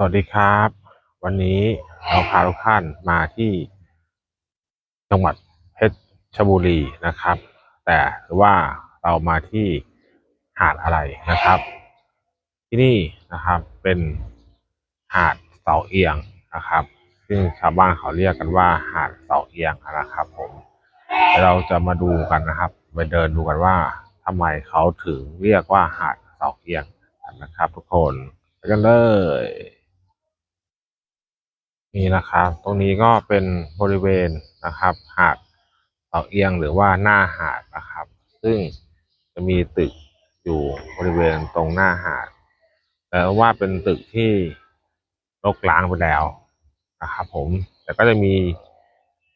สวัสดีครับ วันนี้เราพาทุกท่านมาที่จังหวัดเพชรชบุรีนะครับ แต่ว่าเรามาที่หาดอะไรนะครับ ที่นี่นะครับเป็นหาดเสาเอียงนะครับ ซึ่งชาวบ้านเขาเรียกกันว่าหาดเสาเอียงนะครับ ผมเราจะมาดูกันนะครับไปเดินดูกันว่าทำไมเขาถึงเรียกว่าหาดเสาเอียงกันนะครับ ทุกคนไปกันเลย นี่นะครับ ตรงนี้ก็เป็นบริเวณนะครับ หาดเสาเอียงหรือว่าหน้าหาดนะครับ ซึ่งจะมีตึกอยู่บริเวณตรงหน้าหาดแต่ว่าเป็นตึกที่รกร้างไปแล้วนะครับ ผมแต่ก็จะมี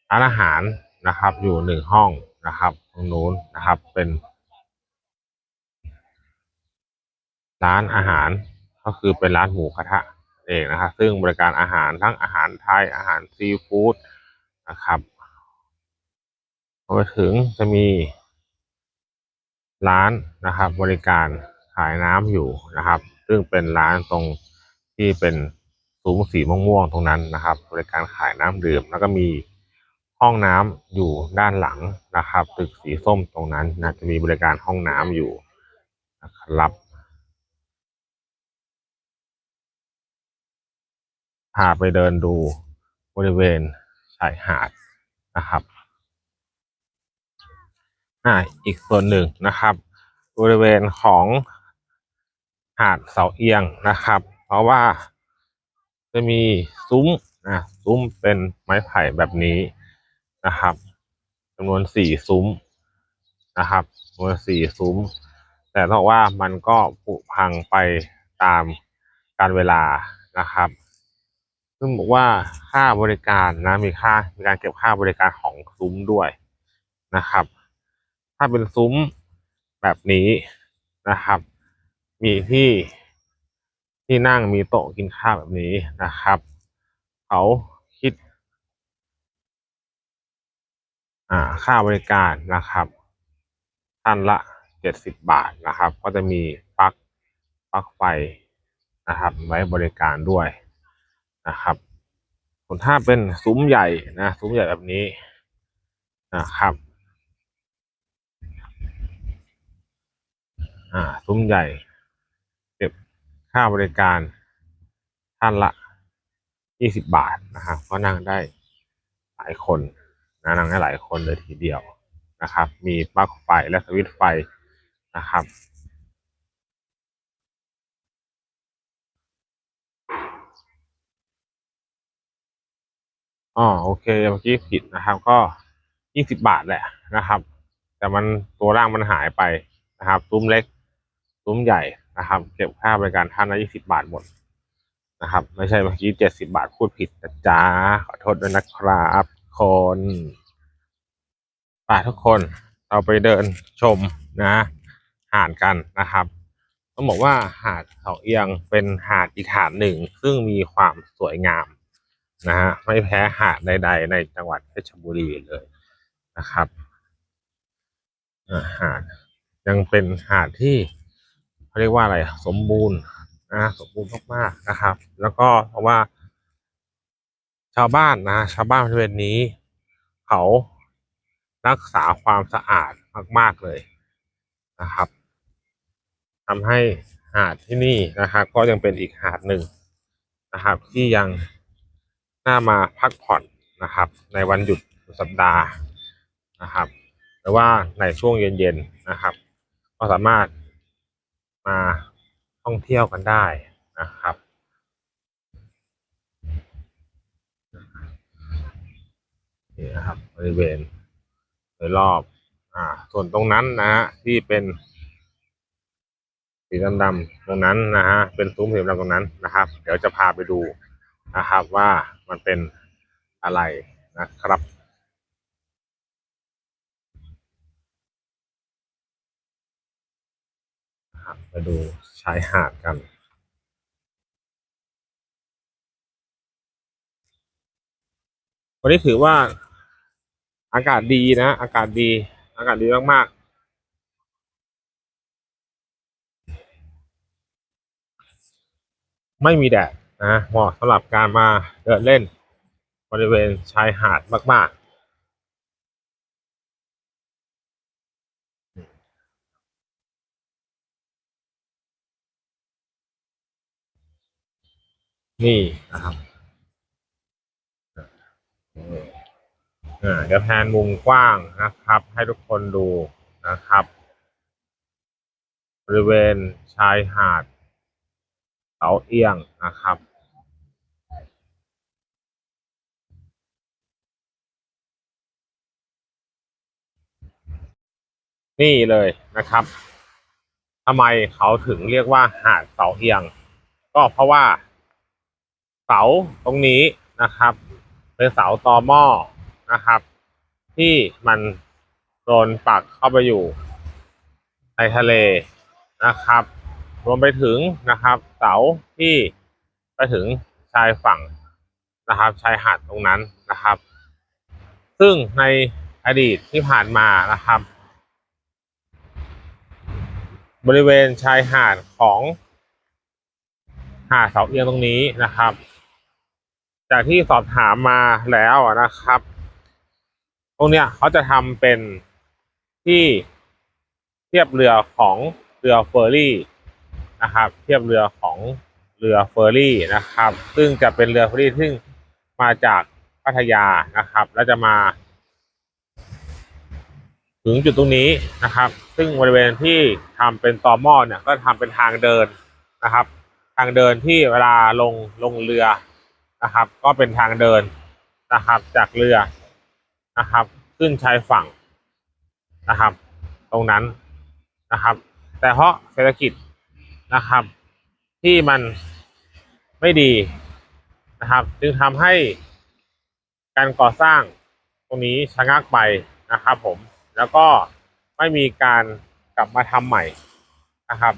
ร้านอาหารนะครับ อยู่หนึ่งห้องนะครับตรงนู้นนะครับเป็น ร้านอาหารก็คือเป็นร้านหมูกระทะ เองนะครับซึ่งบริการอาหารทั้งอาหารไทยอาหารซีฟู้ดนะครับพอไปถึงจะมีร้านนะครับ บริการขายน้ำอยู่นะครับ ซึ่งเป็นร้านตรงที่เป็นซุ้มสีม่วงๆตรงนั้นนะครับ บริการขายน้ำดื่ม แล้วก็มีห้องน้ำอยู่ด้านหลังนะครับ ตึกสีส้มตรงนั้นนะจะมีบริการห้องน้ำอยู่นะครับ พาไปเดินดูบริเวณชายหาดนะครับ อ่า อีกส่วนหนึ่งนะครับ บริเวณของหาดเสาเอียงนะครับ เพราะว่าจะมีซุ้มนะซุ้มเป็นไม้ไผ่แบบนี้นะครับจำนวนสี่ซุ้มนะครับจำนวนสี่ซุ้ม แต่ต้องว่ามันก็ผุพังไปตามการเวลานะครับ ซึ่งบอกว่าค่าบริการนะมีค่ามีการเก็บค่าบริการของซุ้มด้วยนะครับ ถ้าเป็นซุ้มแบบนี้นะครับ มีที่ที่นั่งมีโต๊ะกินข้าวแบบนี้นะครับ เขาคิด อ่าค่าบริการนะครับท่านละเจ็ดสิบบาทนะครับ ก็จะมีปลั๊กปลั๊กไฟนะครับ ไว้บริการด้วย นะครับส่วนถ้าเป็นซุ้มใหญ่นะซุ้มใหญ่แบบนี้นะครับอ่าซุ้มใหญ่เก็บค่าบริการท่านละยี่สิบบาทนะครับก็นั่งได้หลายคนนะนั่งได้หลายคนเลยทีเดียวนะครับ มีปลั๊กไฟและสวิตช์ไฟนะครับ อ๋อโอเคเมื่อกี้ผิดนะครับ ก็ยี่สิบบาทแหละนะครับ แต่มันตัวร่างมันหายไปนะครับ ซุ้มเล็ก ซุ้มใหญ่นะครับ เก็บค่าบริการท่านละยี่สิบาทหมดนะครับ ไม่ใช่เมื่อกี้เจ็ดสิบาทพูดผิดนะจ๊ะขอโทษด้วยนะครับคนไปทุกคนเราไปเดินชมนะหาดกันนะครับต้องบอกว่าหาดเขาเอียงเป็นหาดอีกหาดหนึ่ง ซึ่งมีความสวยงาม นะฮะไม่แพ้หาดใด ๆ ในจังหวัดเพชรบุรีเลยนะครับอ่าหาดยังเป็นหาดที่เขาเรียกว่าอะไรสมบูรณ์นะสมบูรณ์มากๆนะครับ แล้วก็เพราะว่า ชาวบ้านนะชาวบ้านบริเวณนี้ เขารักษาความสะอาดมาก ๆเลยนะครับทำให้หาดที่นี่นะครับ ก็ยังเป็นอีกหาดหนึ่งนะครับ ที่ยัง น่ามาพักผ่อนนะครับ ในวันหยุดสัปดาห์นะครับ หรือว่าในช่วงเย็นๆนะครับ ก็สามารถมาท่องเที่ยวกันได้นะครับ นี่นะครับบริเวณโดยรอบ อ่า ส่วนตรงนั้นนะฮะที่เป็นสีดำๆตรงนั้นนะฮะเป็นซุ้มสีดำตรงนั้นนะครับ เดี๋ยวจะพาไปดู นะครับว่ามันเป็นอะไรนะครับนะครับไปดูชายหาดกันวันนี้ถือว่าอากาศดีนะ อากาศดี อากาศดีมากๆ ไม่มีแดด นะเหมาะสำหรับการมาเดินเล่นบริเวณชายหาดมาก ๆ นี่นะครับอ่าเดี๋ยวแพนมุมกว้างนะครับ ให้ทุกคนดูนะครับบริเวณชายหาดเสาเอียงนะครับ นี่เลยนะครับทำไมเขาถึงเรียกว่าหาดเสาเอียง ก็เพราะว่าเสาตรงนี้นะครับเป็นเสาตอหม้อนะครับ ที่มันโดนปักเข้าไปอยู่ในทะเลนะครับ รวมไปถึงนะครับ เสาที่ไปถึงชายฝั่งนะครับ ชายหาดตรงนั้นนะครับ ซึ่งในอดีตที่ผ่านมานะครับ บริเวณชายหาดของหาดเสาเอียงตรงนี้นะครับ จากที่สอบถามมาแล้วนะครับ ตรงเนี้ยเขาจะทำเป็นที่เทียบเรือของเรือเฟอร์รี่นะครับ เทียบเรือของเรือเฟอร์รี่นะครับ ซึ่งจะเป็นเรือเฟอร์รี่ซึ่งมาจากพัทยานะครับ แล้วจะมา ถึงจุดตรงนี้นะครับ ซึ่งบริเวณที่ทำเป็นตอหม้อเนี่ยก็ทำเป็นทางเดินนะครับ ทางเดินที่เวลาลงลงเรือนะครับ ก็เป็นทางเดินนะครับ จากเรือนะครับ ขึ้นชายฝั่งนะครับ ตรงนั้นนะครับ แต่เพราะเศรษฐกิจนะครับ ที่มันไม่ดีนะครับ จึงทำให้การก่อสร้างตรงนี้ชะงักไปนะครับผม แล้วก็ไม่มีการกลับมาทำใหม่นะครับ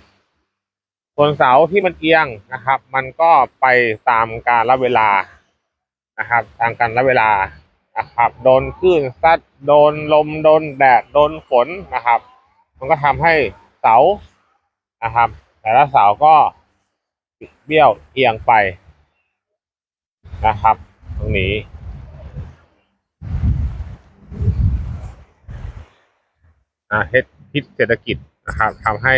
ส่วนเสาที่มันเอียงนะครับ มันก็ไปตามการละเวลานะครับ ตามการละเวลานะครับ โดนคลื่นซัดโดนลมโดนแดดโดนฝนนะครับ มันก็ทำให้เสานะครับ แต่ละเสาก็เบี้ยวเอียงไปนะครับ ตรงนี้ อ่าเฮ็ด พิษเศรษฐกิจนะครับทำให้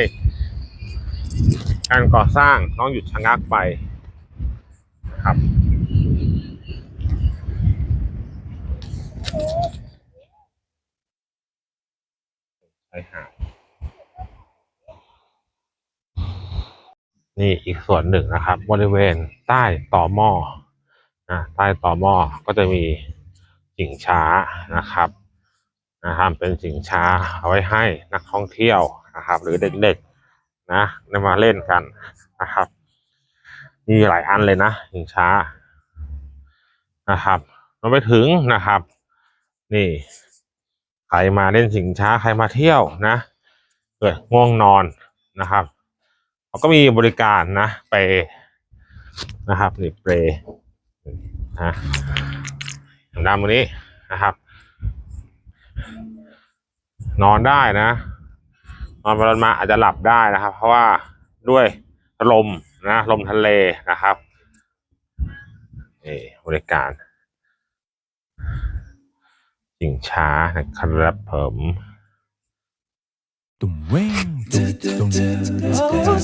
การก่อสร้างต้องหยุดชะงักไปนะครับชายหา นี่อีกส่วนหนึ่งนะครับ บริเวณใต้ต่อหม้อนะใต้ต่อหม้อก็จะมีสิงช้านะครับ นะครับเป็นสิงช้าเอาไว้ให้นักท่องเที่ยวนะครับ หรือเด็กๆนะได้มาเล่นกันนะครับ มีหลายอันเลยนะสิงช้านะครับรวมไปถึงนะครับ นี่ใครมาเล่นสิงช้าใครมาเที่ยวนะเกิดง่วงนอนนะครับเขาก็มีบริการนะไปนะครับนี่เปรนะดำตรงนี้นะครับ นอนได้นะ นอนไปนอนมาอาจจะหลับได้นะครับ เพราะว่าด้วยลมนะลมทะเลนะครับนี่บริการสิงช้านะครับผม Dum wing dum dum dum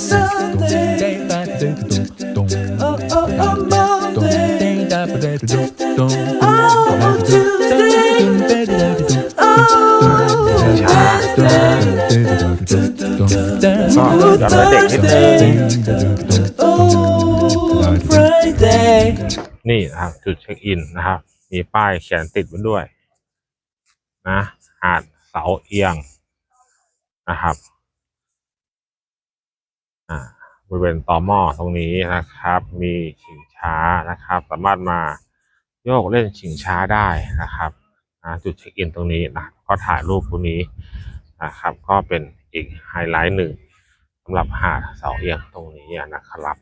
ding da ba dum dum dum dum ding da ba dum dum dum ย้อนวัยเด็กให้ดูนี่นะครับ จุดเช็คอินนะครับ มีป้ายเขียนติดไว้ด้วย นะหาดเสาเอียงนะครับอ่าบริเวณต่อหม้อตรงนี้นะครับ มีชิงช้านะครับ สามารถมาโยกเล่นชิงช้าได้นะครับจุดเช็คอินตรงนี้นะก็ถ่ายรูปตรงนี้นะครับ ก็เป็นอีกไฮไลท์หนึ่ง สำหรับหาเสาเอียงตรงนี้นะครับ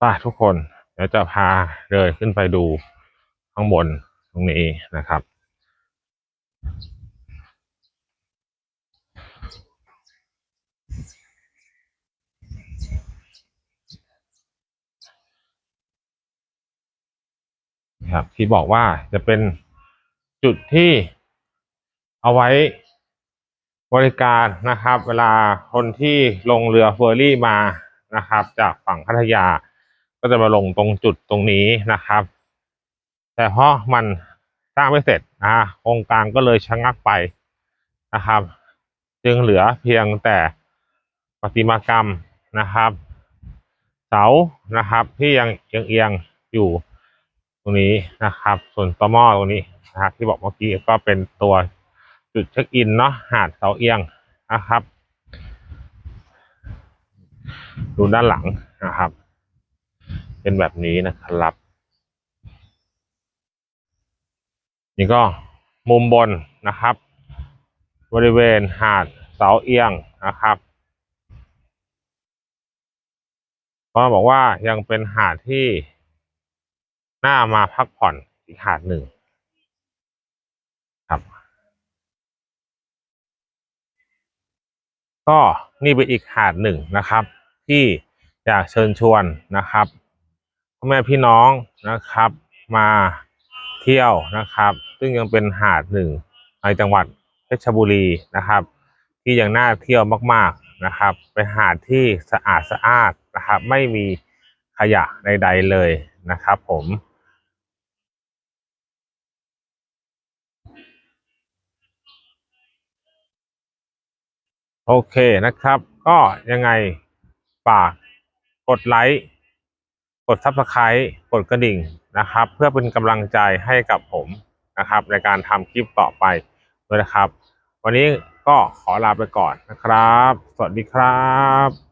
ป้าทุกคนเดี๋ยวจะพาเดินขึ้นไปดูข้างบนตรงนี้นะครับ ครับที่บอกว่าจะเป็นจุดที่เอาไว้ บริการนะครับ เวลาคนที่ลงเรือเฟอร์รี่มานะครับ จากฝั่งพัทยา ก็จะมาลงตรงจุดตรงนี้นะครับ แต่เพราะมันสร้างไม่เสร็จนะโครงการก็เลยชะงักไปนะครับ จึงเหลือเพียงแต่ประติมากรรมนะครับ เสานะครับที่ยังเอียงๆอยู่ตรงนี้นะครับ ส่วนตอหม้อตรงนี้นะครับที่บอกเมื่อกี้ก็เป็นตัว จุดเช็คอินเนาะหาดเสาเอียงนะครับ ดูด้านหลังนะครับ เป็นแบบนี้นะครับ นี่ก็มุมบนนะครับ บริเวณหาดเสาเอียงนะครับก็บอกว่ายังเป็นหาดที่น่ามาพักผ่อนอีกหาดหนึ่งครับ ก็นี่เป็นอีกหาดหนึ่งนะครับ ที่อยากเชิญชวนนะครับพ่อแม่พี่น้องนะครับมาเที่ยวนะครับ ซึ่งยังเป็นหาดหนึ่งในจังหวัดเพชรบุรีนะครับ ที่ยังน่าเที่ยวมากๆนะครับ เป็นหาดที่สะอาดสะอาดนะครับ ไม่มีขยะใดๆเลยนะครับ ผม โอเคนะครับ ก็ยังไงฝากกดไลค์กดซับสไครต์กดกระดิ่งนะครับ เพื่อเป็นกำลังใจให้กับผมนะครับ ในการทำคลิปต่อไปด้วยนะครับ วันนี้ก็ขอลาไปก่อนนะครับ สวัสดีครับ